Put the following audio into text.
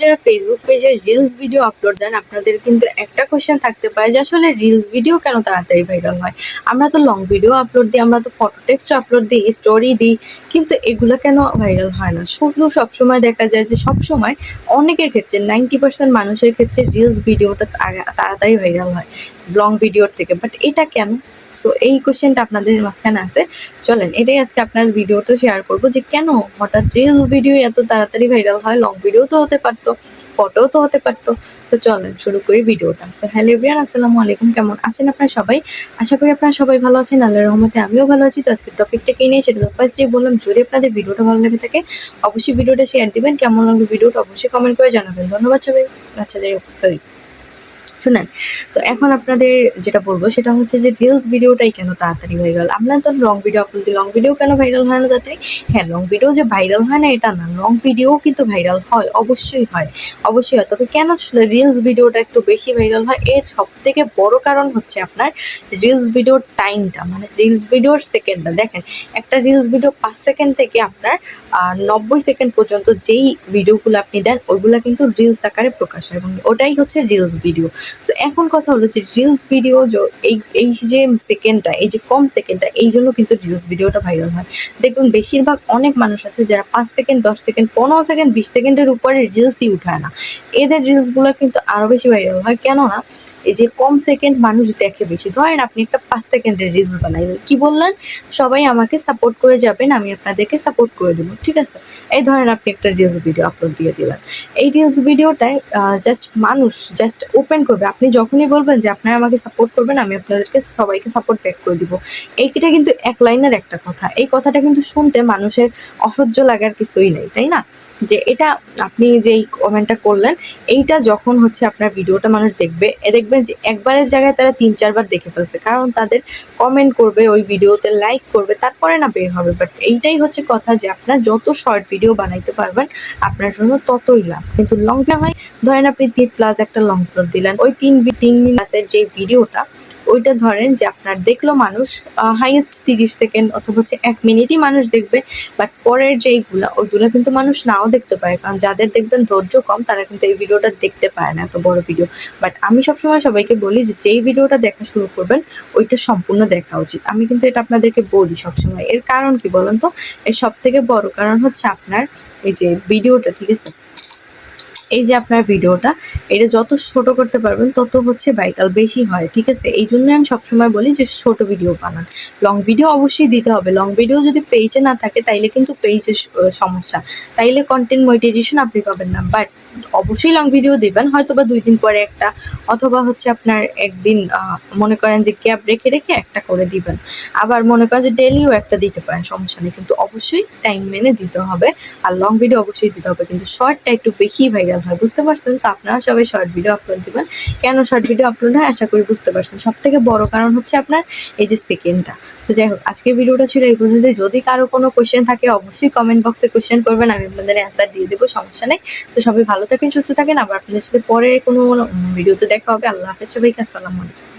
যারা ফেসবুক পেজে reels video upload দেন, আপনাদের কিন্তু একটা কোয়েশ্চেন থাকতে পারে যে আসলে রিলস ভিডিও কেন তাড়াতাড়ি ভাইরাল হয়? আমরা তো লং ভিডিও আপলোড দিই, আমরা তো ফটো টেক্সট আপলোড দিই স্টোরি দিই, কিন্তু এগুলো কেন ভাইরাল হয় না? শুধু সবসময় দেখা যায় যে সবসময় অনেকের ক্ষেত্রে নাইনটি পার্সেন্ট মানুষের ক্ষেত্রে রিলস ভিডিওটা তাড়াতাড়ি ভাইরাল হয়। লং ভিডিওর থেকে বাট এটা কেন? সো এই কোশ্চেনটা আপনাদের মাঝখানে আছে। চলেন, এটাই আজকে আপনার ভিডিওতে শেয়ার করব যে কেন হঠাৎ রিলস ভিডিও এত তাড়াতাড়ি ভাইরাল হয়? লং ভিডিও তো হতে পারতো ফটো তো হতে পারতো। তো চলেন, শুরু করি ভিডিওটা সো হ্যালো এভরিয়ান আসসালামু আলাইকুম। কেমন আছেন আপনারা সবাই? আশা করি আপনারা সবাই ভালো আছেন। আল্লাহর রহমতে আমিও ভালো আছি। তো আজকের টপিকটাকেই নিয়ে? সেটা ফার্স্ট ডে বললাম, যদি আপনাদের ভিডিওটা ভালো লেগে থাকে, অবশ্যই ভিডিওটা শেয়ার দিবেন। কেমন লাগল ভিডিওটা অবশ্যই কমেন্ট করে জানাবেন। ধন্যবাদ সবাই। আচ্ছা যাই হোক সরি শুনেন, তো এখন আপনাদের যেটা বলব সেটা হচ্ছে যে রিলস ভিডিওটাই কেন তাড়াতাড়ি হয়ে গেল? আমরা তো long video upload long video কেন ভাইরাল হয় না তাড়াতাড়ি হ্যাঁ লং ভিডিও যে ভাইরাল হয় না এটা না লং ভিডিও কিন্তু ভাইরাল হয়, অবশ্যই হয় অবশ্যই হয়। তবে কেন রিলস ভিডিওটা একটু বেশি ভাইরাল হয়? এর সব থেকে বড় কারণ হচ্ছে আপনার রিলস ভিডিওর টাইমটা মানে রিলস ভিডিওর সেকেন্ডটা দেখেন, একটা রিলস ভিডিও পাঁচ সেকেন্ড থেকে আপনার নব্বই সেকেন্ড পর্যন্ত যেই ভিডিওগুলো আপনি দেন, ওইগুলো কিন্তু রিলস আকারে প্রকাশ হয় এবং ওটাই হচ্ছে রিলস ভিডিও তো এখন কথা হলো যে রিলস ভিডিও এই এই যে সেকেন্ডটা এই যে কম সেকেন্ডটা এই জন্য কিন্তু রিলস ভিডিওটা ভাইরাল হয়। দেখুন বেশিরভাগ অনেক মানুষ আছে যারা পাঁচ সেকেন্ড দশ সেকেন্ড পনেরো সেকেন্ড বিশ সেকেন্ডের উপরে রিলসই উঠায় না। এদের রিলসগুলো কিন্তু আরও বেশি ভাইরাল হয়। কেননা, এই যে কম সেকেন্ড মানুষ দেখে বেশি। ধরেন আপনি একটা পাঁচ সেকেন্ডের রিলস বানাইলেন। কি বললেন? সবাই আমাকে সাপোর্ট করে যাবেন, আমি আপনাদেরকে সাপোর্ট করে দেবো। ঠিক আছে? এই ধরেন আপনি একটা রিলস ভিডিও আপলোড দিয়ে দিলেন। এই রিলস ভিডিওটায় জাস্ট মানুষ জাস্ট ওপেন করবে। আপনি যখনই বলবেন যে আপনারা আমাকে সাপোর্ট করবেন, আমি আপনাদেরকে সবাইকে সাপোর্ট ব্যাক করে দিব। এইটা কিন্তু এক লাইনের একটা কথা। এই কথাটা কিন্তু শুনতে মানুষের অসহ্য লাগার কিছুই নেই, তাই না? যে এটা আপনি যেই কমেন্টটা করলেন, এইটা যখন হচ্ছে আপনার ভিডিওটা মানুষ দেখবে দেখবেন যে একবারের জায়গায় তারা তিন, চারবার দেখে ফেলছে। কারণ তাদের কমেন্ট করবে, ওই ভিডিওতে লাইক করবে, তারপরে না বের হবে। বাট এইটাই হচ্ছে কথা যে আপনার যত শর্ট ভিডিও বানাইতে পারবেন, আপনার জন্য ততই লাভ। কিন্তু লং না হয়, ধরেন আপনি তিন প্লাস একটা লং প্লট দিলেন, ওই তিন তিন প্লাসের যে ভিডিওটা ওইটা ধরেন যে আপনার দেখল মানুষ হাইয়েস্ট তিরিশ সেকেন্ড অথবা হচ্ছে এক মিনিটই মানুষ দেখবে বাট পরের যেইগুলা, ওইগুলো কিন্তু মানুষ নাও দেখতে পারে কারণ যাদের দেখবেন ধৈর্য কম, তারা কিন্তু এই ভিডিওটা দেখতে পায় না এত বড় ভিডিও বাট আমি সবসময় সবাইকে বলি যে, যেই ভিডিওটা দেখা শুরু করবেন, ওইটা সম্পূর্ণ দেখা উচিত। আমি কিন্তু এটা আপনাদেরকে বলি সবসময়। এর কারণ কি বলেন তো? এর সব থেকে বড় কারণ হচ্ছে আপনার এই যে ভিডিওটা ঠিক আছে? এই যে আপনার ভিডিওটা, এটা যত ছোট করতে পারবেন, তত হচ্ছে ভাইটাল বেশি হয়, ঠিক আছে? এই জন্য আমি সবসময় বলি যে ছোট ভিডিও বানান। লং ভিডিও অবশ্যই দিতে হবে। লং ভিডিও যদি পেজে না থাকে, তাইলে কিন্তু পেজের সমস্যা। তাইলে কন্টেন্ট মনিটাইজেশন আপনি পাবেন না। বাট অবশ্যই লং ভিডিও দিবেন হয়তো বা দুই দিন পরে একটা, অথবা হচ্ছে আপনার একদিন মনে করেন যে ক্যাব রেখে রেখে একটা করে দিবেন। আবার মনে করেন যে ডেলিও একটা দিতে পারেন, সমস্যা নেই, কিন্তু অবশ্যই টাইম মেনে দিতে হবে। আর লং ভিডিও অবশ্যই দিতে হবে, কিন্তু শর্টটা একটু বেশি ভাইরাল হয়, বুঝতে পারছেন? আপনারা সবাই শর্ট ভিডিও আপলোড দিবেন। কেন শর্ট ভিডিও আপলোড হয়? আশা করি বুঝতে পারছেন। সব থেকে বড় কারণ হচ্ছে আপনার এই যে সেকেন্ডটা তো যাই হোক, আজকের ভিডিওটা ছিল এই পর্যন্ত। যদি কারও কোনো কোয়েশ্চেন থাকে, অবশ্যই কমেন্ট বক্সে কোয়েশ্চেন করবেন, আমি আপনাদের অ্যান্সার দিয়ে দেবো, সমস্যা নেই। তো সবাই ভালো থাকেন, সুস্থ থাকেন। আবার আপনাদের সাথে পরে কোনো ভিডিওতে দেখা হবে। আল্লাহ হাফেজ, সবাইকে আসসালামু আলাইকুম।